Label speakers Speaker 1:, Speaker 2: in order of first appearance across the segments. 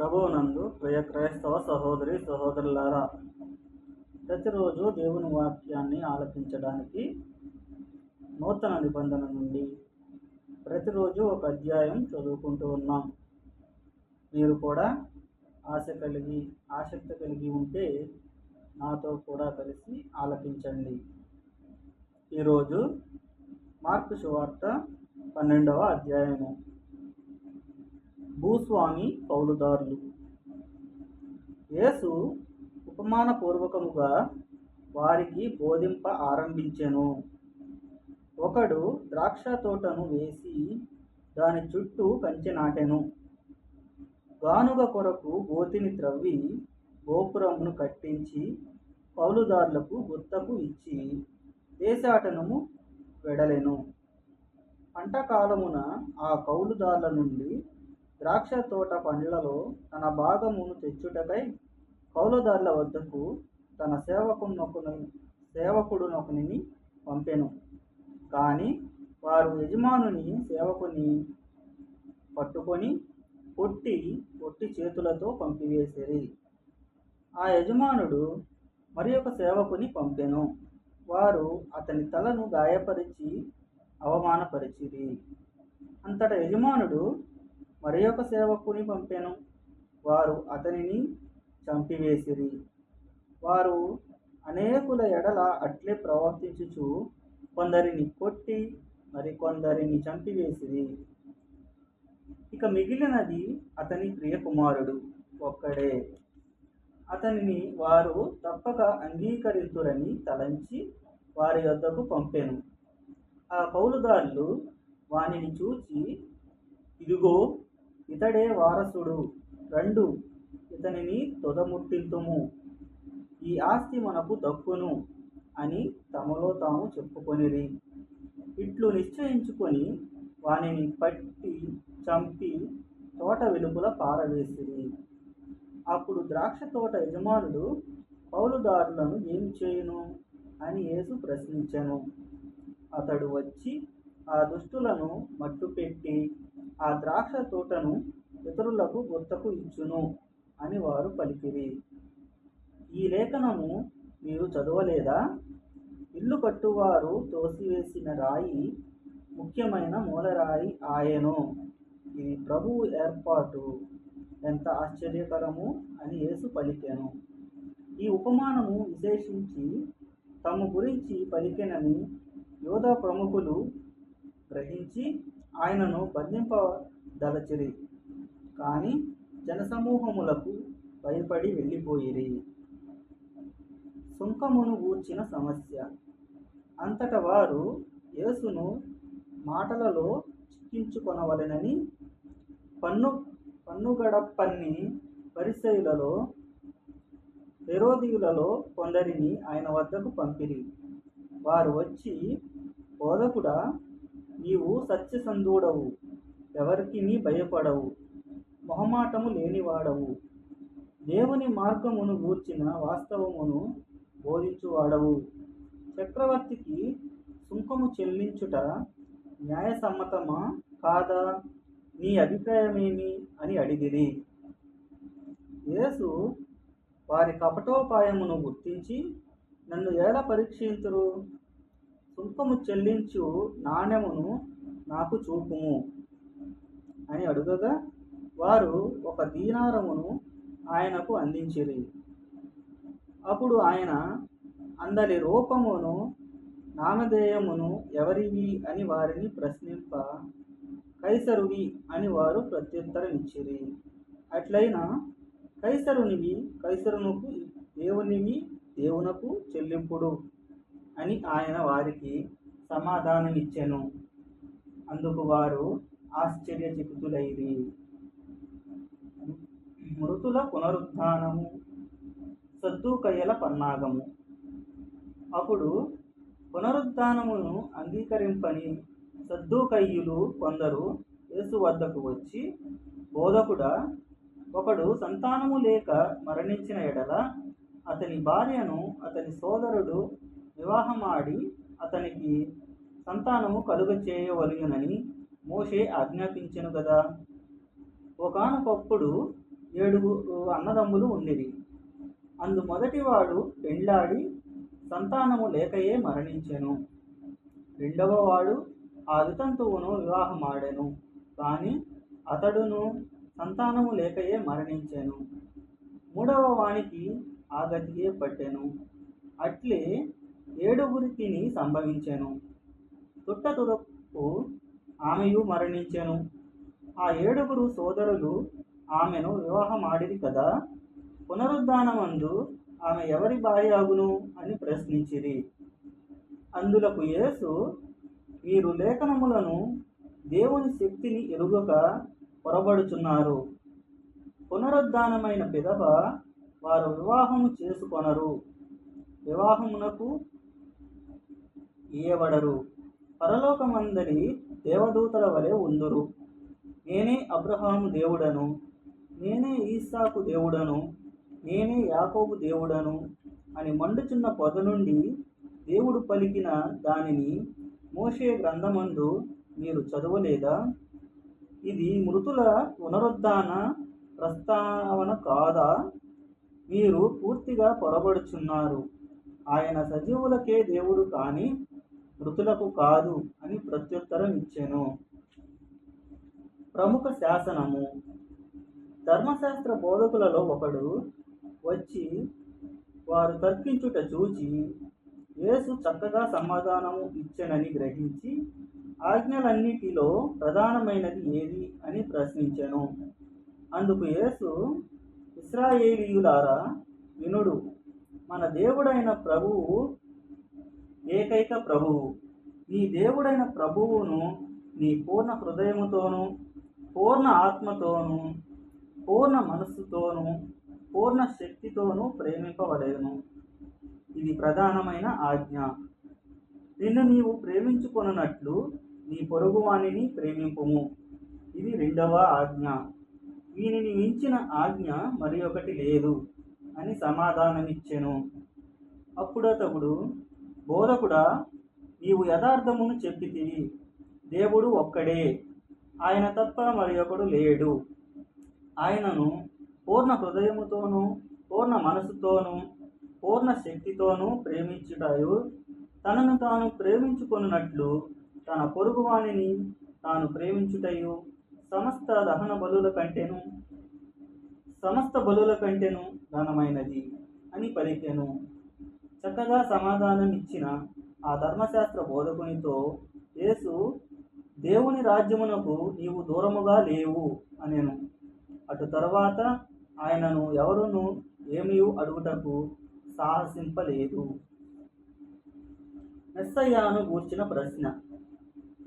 Speaker 1: ప్రభువునందు ప్రియ క్రైస్తవ సహోదరి సహోదరులారా ప్రతిరోజు దేవుని వాక్యాన్ని ఆలపించడానికి నూతన నిబంధన నుండి ప్రతిరోజు ఒక అధ్యాయం చదువుకుంటూ ఉన్నాం. మీరు కూడా ఆశ కలిగి ఆసక్తి కలిగి ఉంటే నాతో కూడా కలిసి ఆలపించండి. ఈరోజు మార్పు సువార్త పన్నెండవ అధ్యాయము. భూస్వామి పౌలుదారులు యేసు ఉపమానపూర్వకముగా వారికి బోధింప ఆరంభించెను. ఒకడు ద్రాక్ష తోటను వేసి దాని చుట్టూ కంచె నాటెను. గానుగ కొరకు గోతిని త్రవ్వి గోపురమును కట్టించి పౌలుదారులకు గుత్తకు ఇచ్చి దేశాటనము వెడలెను. పంటకాలమున ఆ కౌలుదారుల నుండి ద్రాక్ష తోట పండ్లలో తన భాగమును తెచ్చుటకై కౌలుదారుల వద్దకు తన సేవకునొకని సేవకుడునొకని పంపెను. కానీ వారు యజమానుని సేవకుని పట్టుకొని కొట్టి కొట్టి చేతులతో పంపివేసిరి. ఆ యజమానుడు మరి ఒక సేవకుని పంపెను. వారు అతని తలను గాయపరిచి అవమానపరిచిరి. అంతట యజమానుడు మరి ఒక సేవకుని పంపెను. వారు అతనిని చంపివేసిరి. వారు అనేకుల ఎడల అట్లే ప్రవర్తించుచు కొందరిని కొట్టి మరి కొందరిని చంపివేసిరి. ఇక మిగిలినది అతని ప్రియకుమారుడు ఒక్కడే. అతనిని వారు తప్పక అంగీకరింతురని తలంచి వారి వద్దకు పంపాను. ఆ కౌలుదారులు వానిని చూచి ఇదిగో ఇతడే వారసుడు రెండు ఇతనిని తొదముట్టింతుము. ఈ ఆస్తి మనకు దక్కును అని తమలో తాము చెప్పుకొనిరి. ఇట్లు నిశ్చయించుకొని వానిని పట్టి చంపి తోట వెలుపుల పారవేసిరి. అప్పుడు ద్రాక్ష తోట యజమానుడు పౌలుదారులను ఏమి చేయును? అని యేసు ప్రశ్నించెను. అతడు వచ్చి ఆ దుష్టులను మట్టుపెట్టి ఆ ద్రాక్ష తోటను ఇతరులకు గుత్తకు ఇచ్చును అని వారు పలికిరి. ఈ లేఖనము మీరు చదవలేదా? ఇల్లు కట్టువారు తోసివేసిన రాయి ముఖ్యమైన మూలరాయి ఆయను. ఇది ప్రభువు ఏర్పాటు. ఎంత ఆశ్చర్యకరము అని యేసు పలికెను. ఈ ఉపమానము విశేషించి తమ గురించి పలికెనని యోధా ప్రముఖులు గ్రహించి ఆయనను బంధింపదలచిరి. కానీ జనసమూహములకు భయపడి వెళ్ళిపోయిరి. సుంకమును గూర్చిన సమస్య. అంతట వారు యేసును మాటలలో చిక్కించుకొనవలెనని పన్ను పన్నుగడప్పన్ని పరిసయులలో హెరోదీయులలో కొందరిని ఆయన వద్దకు పంపిరి. వారు వచ్చి బోధకుడా నీవు సత్యసంధుడవు ఎవరికి నీ భయపడవు మొహమాటము లేనివాడవు. దేవుని మార్గమును గూర్చిన వాస్తవమును బోధించువాడవు. చక్రవర్తికి సుంకము చెల్లించుట న్యాయసమ్మతమా కాదా? నీ అభిప్రాయమేమి? అని అడిగిరి. యేసు వారి కపటోపాయమును గుర్తించి నన్ను ఎలా పరీక్షింతురు? సుంకము చెల్లించు నాణ్యమును నాకు చూపుము అని అడుగగా వారు ఒక దీనారమును ఆయనకు అందించిరి. అప్పుడు ఆయన అందరి రూపమును నామధేయమును ఎవరివి అని వారిని ప్రశ్నింప కైసరువి అని వారు ప్రత్యుత్తరమిచ్చిరి. అట్లయినా కైసరునివి కైసరునకు దేవునివి దేవునకు చెల్లింపుడు. అని ఆయన వారికి సమాధానమిచ్చెను. అందుకు వారు ఆశ్చర్యచకితులైరి. మృతుల పునరుద్ధానము సద్దుకయ్యల పన్నాగము. అప్పుడు పునరుద్ధానమును అంగీకరింపని సద్దుకయ్యులు కొందరు యేసు వద్దకు వచ్చి బోధకుడా ఒకడు సంతానము లేక మరణించిన ఎడల అతని భార్యను అతని సోదరుడు వివాహమాడి అతనికి సంతానము కలుగ చేయవలయునని మోషే ఆజ్ఞాపించెను కదా ఒకానొకప్పుడు ఏడుగురు అన్నదమ్ములు ఉండిరి. అందు మొదటివాడు పెండ్లాడి సంతానము లేకయే మరణించెను. రెండవ వాడు ఆ వితంతువును వివాహమాడెను కానీ అతడును సంతానము లేకయే మరణించెను. మూడవ వానికి ఆ గతియే పట్టెను. అట్లే ఏడుగురికిని సంభవించాను. తుట్ట తుదకు ఆమెయు మరణించాను. ఆ ఏడుగురు సోదరులు ఆమెను వివాహమాడిరి కదా పునరుద్ధానమందు ఆమె ఎవరి భార్య అగును అని ప్రశ్నించిరి. అందులకు యేసు మీరు లేఖనములను దేవుని శక్తిని ఎరుగక పొరబడుచున్నారు. పునరుద్ధానమైన పిదప వారు వివాహము చేసుకొనరు. వివాహమునకు గీయబడరు పరలోకమందరి దేవదూతల వలె ఉందురు. నేనే అబ్రహాము దేవుడను. నేనే ఈసాకు దేవుడను. నేనే యాకోబు దేవుడను. అని మండుచున్న పొద నుండి దేవుడు పలికిన దానిని మోసే గ్రంథమందు మీరు చదవలేదా? ఇది మృతుల పునరుద్ధాన ప్రస్తావన కాదా? మీరు పూర్తిగా పొరబడుచున్నారు. ఆయన సజీవులకే దేవుడు కానీ మృతులకు కాదు అని ప్రత్యుత్తరం ఇచ్చెను. ప్రముఖ శాసనము. ధర్మశాస్త్ర బోధకులలో ఒకడు వచ్చి వారు తర్కించుట చూచి యేసు చక్కగా సమాధానము ఇచ్చెనని గ్రహించి ఆజ్ఞలన్నిటిలో ప్రధానమైనది ఏది? అని ప్రశ్నించెను. అందుకు యేసు ఇస్రాయేలీయులారా వినుడు మన దేవుడైన ప్రభువు ఏకైక ప్రభువు. నీ దేవుడైన ప్రభువును నీ పూర్ణ హృదయముతోనూ పూర్ణ ఆత్మతోనూ పూర్ణ మనస్సుతోనూ పూర్ణ శక్తితోనూ ప్రేమింపవలేను ఇది ప్రధానమైన ఆజ్ఞ. నిన్ను నీవు ప్రేమించుకొనున్నట్లు నీ పొరుగువానిని ప్రేమింపుము. ఇది రెండవ ఆజ్ఞ. దీనిని మించిన ఆజ్ఞ మరి ఒకటి లేదు అని సమాధానమిచ్చెను. అప్పుడతడు బోధకుడా నీవు యథార్థమును చెప్పితివి. దేవుడు ఒక్కడే. ఆయన తప్ప మరి ఒకడు లేడు. ఆయనను పూర్ణ హృదయముతోనూ పూర్ణ మనసుతోనూ పూర్ణ శక్తితోనూ ప్రేమించుటయు తనను తాను ప్రేమించుకున్నట్లు తన పొరుగువాణిని తాను ప్రేమించుటయు సమస్త దహన బలుల కంటేను సమస్త బలుల కంటేను ఘనమైనది అని పలికెను. చక్కగా సమాధానం ఇచ్చిన ఆ ధర్మశాస్త్ర బోధకునితో యేసు దేవుని రాజ్యమునకు నీవు దూరముగా లేవు అనేను. అటు తర్వాత ఆయనను ఎవరును ఏమీ అడుగుటకు సాహసింపలేదు. మెస్సయ్యాను గూర్చిన ప్రశ్న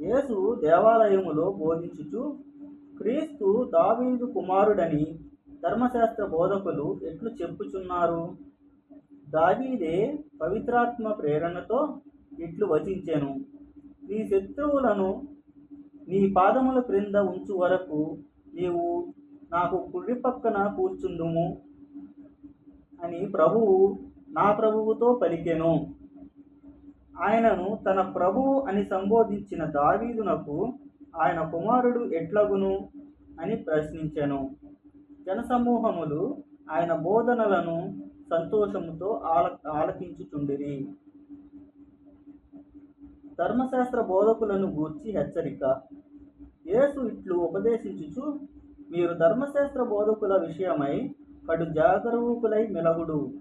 Speaker 1: యేసు దేవాలయములో బోధించుచు క్రీస్తు దావీదు కుమారుడని ధర్మశాస్త్ర బోధకులు ఎట్లు చెప్పుచున్నారు? దావీదే పవిత్రాత్మ ప్రేరణతో ఇట్లు వచించెను. నీ శత్రువులను నీ పాదముల క్రింద ఉంచు వరకు నీవు నాకు కుడి పక్కన కూర్చుందుము అని ప్రభువు నా ప్రభువుతో పలికెను. ఆయనను తన ప్రభువు అని సంబోధించిన దావీదునకు ఆయన కుమారుడు ఎట్లగును అని ప్రశ్నించెను. జనసమూహములు ఆయన బోధనలను సంతోషముతో ఆల ఆలకించుచుండిరి. ధర్మశాస్త్ర బోధకులను గూర్చి హెచ్చరిక. యేసు ఇట్లు ఉపదేశించుచు మీరు ధర్మశాస్త్ర బోధకుల విషయమై కడు జాగరూకులై మెలగుడు.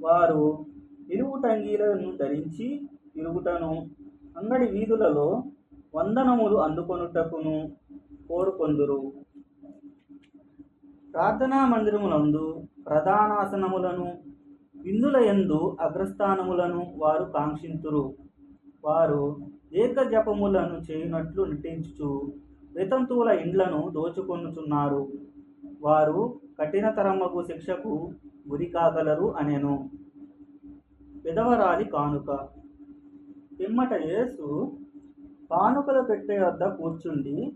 Speaker 1: వారు ఇరుగుటంగీలను ధరించి తిరుగుటను అంగడి వీధులలో వందనములు అందుకొనుటకును కోరుకొందురు. ప్రార్థనా మందిరములందు ప్రధానాసనములను విందుల యందు అగ్రస్థానములను వారు కాంక్షింతురు. వారు ఏక జపములను చేయునట్లు నటించుచు వితంతువుల ఇండ్లను దోచుకొనుచున్నారు. వారు కఠినతరమ్మకు శిక్షకు గురి కాగలరు అనెను. విధవరాలి కానుక. పిమ్మట యేసు కానుకలు పెట్టే వద్ద కూర్చుండి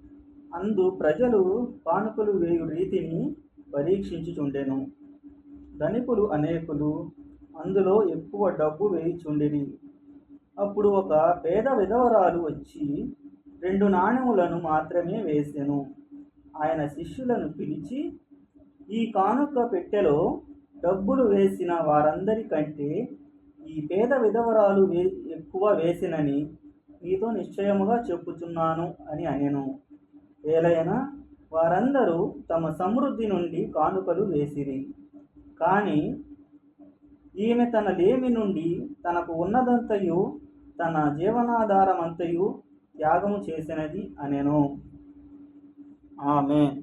Speaker 1: అందు ప్రజలు కానుకలు వేయు రీతిని పరీక్షించుచుండెను. ధనికులు అనేకులు అందులో ఎక్కువ డబ్బు వేయిచుండిరి. అప్పుడు ఒక పేద విధవరాలు వచ్చి రెండు నాణ్యములను మాత్రమే వేసెను. ఆయన శిష్యులను పిలిచి ఈ కానుక పెట్టెలో డబ్బులు వేసిన వారందరికంటే ఈ పేద విధవరాలు వే ఎక్కువ వేసినని మీతో నిశ్చయముగా చెప్పుచున్నాను అని అనెను. ఏలైనా వారందరూ తమ సమృద్ధి నుండి కానుకలు వేసిరి. కానీ ఈమె తన లేమి నుండి తనకు ఉన్నదంతయు తన జీవనాధారమంతయు త్యాగము చేసినది అనెను. ఆమె